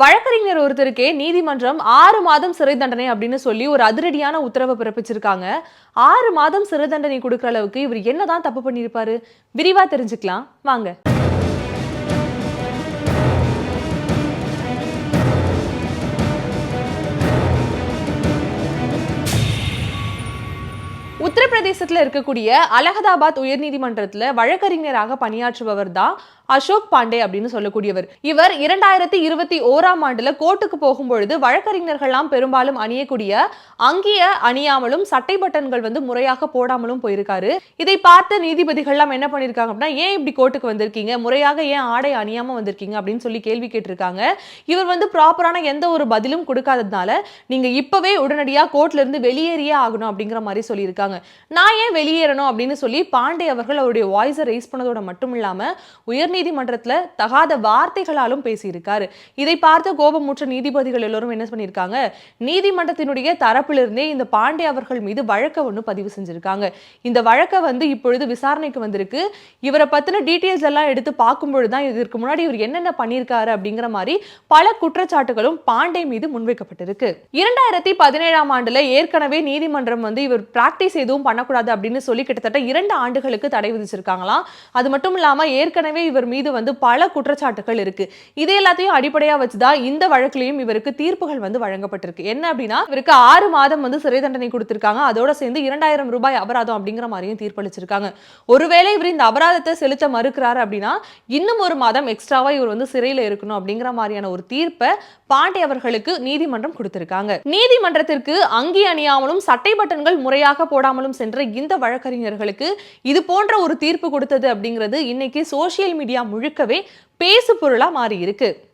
வழக்கறிஞர் ஒருத்தருக்கே நீதிமன்றம் ஆறு மாதம் சிறை தண்டனை அப்படின்னு சொல்லி ஒரு அதிரடியான உத்தரவை பிறப்பிச்சிருக்காங்க. ஆறு மாதம் சிறை தண்டனை கொடுக்குற அளவுக்கு இவர் என்னதான் தப்பு பண்ணியிருப்பாரு? விரிவா தெரிஞ்சுக்கலாம். வாங்க. உத்தரப்பிரதேசத்தில் இருக்கக்கூடிய அலகதாபாத் உயர்நீதிமன்றத்தில் வழக்கறிஞராக பணியாற்றுபவர் தான் அசோக் பாண்டே அப்படின்னு சொல்லக்கூடியவர். இவர் இரண்டாயிரத்தி இருபத்தி ஓராம் ஆண்டுல கோர்ட்டுக்கு போகும்பொழுது வழக்கறிஞர்கள்லாம் பெரும்பாலும் அணியக்கூடிய அங்கிய அணியாமலும் சட்டை பட்டன்கள் வந்து முறையாக போடாமலும் போயிருக்காரு. இதை பார்த்த நீதிபதிகள்லாம் என்ன பண்ணிருக்காங்க அப்படின்னா ஏன் இப்படி கோர்ட்டுக்கு வந்திருக்கீங்க? முறையாக ஏன் ஆடை அணியாம வந்திருக்கீங்க? அப்படின்னு சொல்லி கேள்வி கேட்டிருக்காங்க. இவர் வந்து ப்ராப்பரான எந்த ஒரு பதிலும் கொடுக்காததுனால நீங்க இப்பவே உடனடியா கோர்ட்ல இருந்து வெளியேறியே ஆகணும் அப்படிங்கிற மாதிரி சொல்லியிருக்காங்க. நான் ஏன் வெளியேறணும் அப்படின்னு சொல்லி பாண்டே அவர்கள் அவருடைய வாய்ஸை ரைஸ் பண்ணதோட மட்டும் இல்லாமல் உயர்நீதிமன்றத்தில் தகாத வார்த்தைகளாலும் பேசியிருக்காரு. இதை பார்த்து கோபமுற்ற நீதிபதிகள் எல்லோரும் என்ன பண்ணியிருக்காங்க? நீதிமன்றத்தினுடைய தரப்பிலிருந்தே இந்த பாண்டே அவர்கள் மீது வழக்கை ஒன்று பதிவு செஞ்சுருக்காங்க. இந்த வழக்கை வந்து இப்பொழுது விசாரணைக்கு வந்திருக்கு. இவரை பற்றின டீட்டெயில்ஸ் எல்லாம் எடுத்து பார்க்கும்பொழுது தான் இதற்கு முன்னாடி இவர் என்னென்ன பண்ணியிருக்காரு அப்படிங்கிற மாதிரி பல குற்றச்சாட்டுகளும் பாண்டே மீது முன்வைக்கப்பட்டிருக்கு. இரண்டாயிரத்தி பதினேழாம் ஆண்டுல ஏற்கனவே நீதிமன்றம் வந்து இவர் பிராக்டிஸ் எதுவும் பண்ணக்கூடாது அப்படின்னு சொல்லி கிட்டத்தட்ட இரண்டு ஆண்டுகளுக்கு தடை விதிச்சிருக்காங்களாம். அது மட்டும் இல்லாமல் ஏற்கனவே இவர் மீது வந்து பல குற்றச்சாட்டுகள் இருக்கு. இது எல்லாத்தையும் அடிப்படையாக வச்சுதான் இந்த வழக்கிலையும் இவருக்கு தீர்ப்புகள் வந்து வழங்கப்பட்டிருக்கு. என்ன அப்படின்னா இவருக்கு ஆறு மாதம் வந்து சிறை தண்டனை கொடுத்திருக்காங்க. அதோட சேர்ந்து இரண்டாயிரம் ரூபாய் அபராதம் அப்படிங்கிற மாதிரியும் தீர்ப்பளிச்சிருக்காங்க. ஒருவேளை இவர் இந்த அபராதத்தை செலுத்த மறுக்கிறாரு அப்படின்னா இன்னும் ஒரு மாதம் எக்ஸ்ட்ராவா இவர் வந்து சிறையில் இருக்கணும் அப்படிங்கிற மாதிரியான ஒரு தீர்ப்பை பாண்டே அவர்களுக்கு நீதிமன்றம் கொடுத்திருக்காங்க. நீதிமன்றத்திற்கு அங்கி அணியாமலும் சட்டை பட்டன்கள் முறையாக போடாமலும் சென்ற இந்த வழக்கறிஞர்களுக்கு இது போன்ற ஒரு தீர்ப்பு கொடுத்தது அப்படிங்கிறது இன்னைக்கு சோசியல் மீடியா முழுக்கவே பேசு பொருளா மாறி இருக்கு